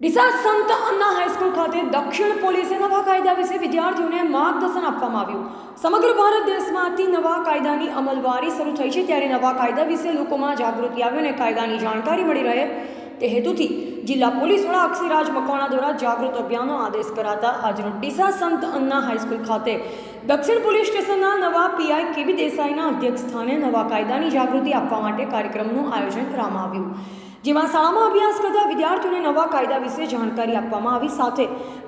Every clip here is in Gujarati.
ડીસા સંત અન્ના હાઈસ્કૂલ ખાતે દક્ષિણ પોલીસે નવા કાયદા વિશે વિદ્યાર્થીઓને માર્ગદર્શન આપવામાં આવ્યું. સમગ્ર ભારત દેશમાંથી નવા કાયદાની અમલવારી શરૂ થઈ છે ત્યારે નવા કાયદા વિશે લોકોમાં જાગૃતિ આવે અને કાયદાની જાણકારી મળી રહે તે હેતુથી જિલ્લા પોલીસ વડા અક્ષિરાજ મકવાણા દ્વારા જાગૃત અભિયાનનો આદેશ કરાતા આજરોજ ડીસા સંત અન્ના હાઈસ્કૂલ ખાતે દક્ષિણ પોલીસ સ્ટેશનના નવા પીઆઈ કેબી દેસાઈના અધ્યક્ષ સ્થાને નવા કાયદાની જાગૃતિ આપવા માટે કાર્યક્રમનું આયોજન કરવામાં આવ્યું. જેમાં શાળામાં અભ્યાસ કરતા વિદ્યાર્થીઓને નવા કાયદા વિશે જાણકારી આપવામાં આવી. સાથે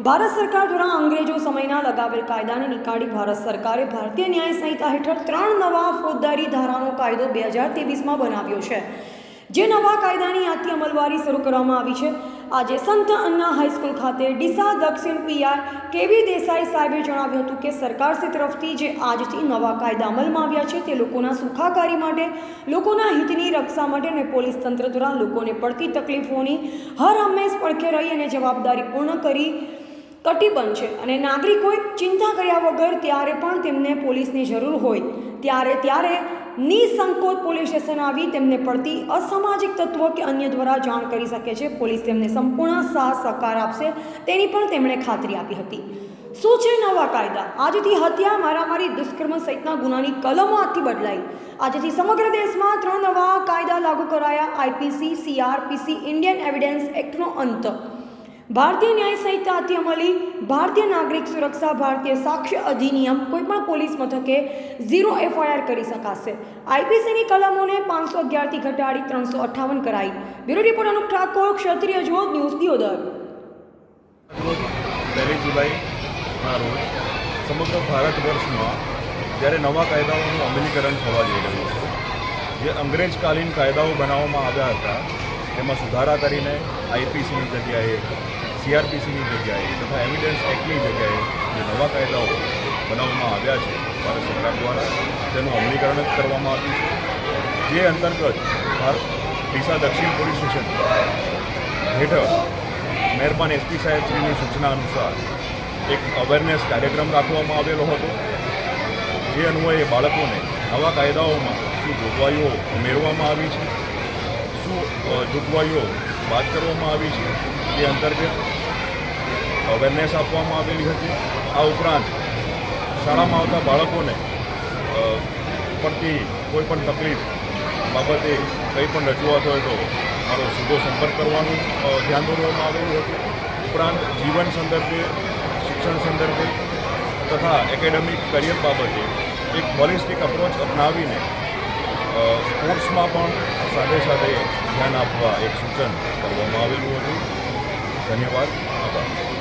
ભારત સરકાર દ્વારા અંગ્રેજો સમયના લગાવેલ કાયદાને નીકાળી ભારત સરકારે ભારતીય ન્યાય સંહિતા હેઠળ ત્રણ નવા ફોજદારી ધારાનો કાયદો બે હજાર તેવીસમાં બનાવ્યો છે. જે નવા કાયદાની આજથી અમલવારી શરૂ કરવામાં આવી છે. આજે સંત અન્ના હાઈસ્કૂલ ખાતે ડીસા દક્ષિણ પીઆઈ કેવી દેસાઈ સાહેબે જણાવ્યું હતું કે સરકારશ્રી તરફથી જે આજથી નવા કાયદા અમલમાં આવ્યા છે તે લોકોના સુખાકારી માટે, લોકોના હિતની રક્ષા માટે અને પોલીસ તંત્ર દ્વારા લોકોને પડતી તકલીફોની હર હંમેશ પડખે રહી અને જવાબદારી પૂર્ણ કરી કટિબંધ છે. અને નાગરિકોએ ચિંતા કર્યા વગર ત્યારે પણ તેમને પોલીસની જરૂર હોય. ત્યારે ત્યારે નિસંકોચ પોલીસ સ્ટેશન આવી તેમને પડતી અસામાજિક તત્વો કે અન્ય દ્વારા જાણ કરી શકે છે. પોલીસ તેમને સંપૂર્ણ સાથ સહકાર આપશે તેની પણ તેમણે ખાતરી આપી હતી. શું છે નવા કાયદા? આજથી હત્યા મારામારી દુષ્કર્મ સહિતના ગુનાની કલમો આજથી બદલાઈ. આજથી સમગ્ર દેશમાં ત્રણ નવા કાયદા લાગુ કરાયા. આઈપીસી, સીઆરપીસી, ઇન્ડિયન એવિડન્સ એક્ટનો અંત. ભારતીય ન્યાય સંહિતા અમલી ભારતીય નાગરિક સુરક્ષા ભારતીય સાક્ષ્ય અધિનિયમ કોઈપણ પોલીસ મથકે ઝીરો એફઆઈઆર કરી શકાશે. આઈપીસીની કલમોને પાંચસો અગિયારથી ઘટાડી ત્રણસો અઠ્ઠાવન કરાઈ. Bureau report Anup Thakor, Kshatriya Jyot news Deodar. પહેલી જુલાઈના સમગ્ર ભારત વર્ષમાં જ્યારે નવા કાયદાઓનું અમલીકરણ થવા જઈ રહ્યું છે, જે અંગ્રેજકાલીન કાયદાઓ બનાવવામાં આવ્યા હતા તેમાં સુધારા કરીને આઈપીસીની જગ્યાએ, સીઆરપીસીની જગ્યાએ તથા એવિડન્સ એક્ટની જગ્યાએ જે નવા કાયદાઓ બનાવવામાં આવ્યા છે ભારત સરકાર દ્વારા, તેનું અમલીકરણ જ કરવામાં આવ્યું છે. જે અંતર્ગત ભારત ડીસા દક્ષિણ પોલીસ સ્ટેશન હેઠળ મહેરબાન એસપી સાહેબશ્રીની સૂચના અનુસાર એક અવેરનેસ કાર્યક્રમ રાખવામાં આવેલો હતો, જે અન્વયે બાળકોને નવા કાયદાઓમાં શું જોગવાઈઓ ઉમેરવામાં આવી છે શું જોગવાઈઓ વાત કરવામાં આવી છે તે અંતર્ગત અવેરનેસ આપવામાં આવેલી હતી. આ ઉપરાંત શાળામાં આવતા બાળકોને પડતી કોઈ પણ તકલીફ બાબતે કંઈ પણ રજૂઆત હોય તો મારો સીધો સંપર્ક કરવાનું ધ્યાન દોરવામાં આવેલું હતું. ઉપરાંત જીવન સંદર્ભે, શિક્ષણ સંદર્ભે તથા એકેડેમિક કરિયર બાબતે એક હોલિસ્ટિક અપ્રોચ અપનાવીને સ્પોર્ટ્સમાં પણ સાથે સાથે ધ્યાન આપવા એક સૂચન કરવામાં આવેલું હતું. ધન્યવાદ. આભાર.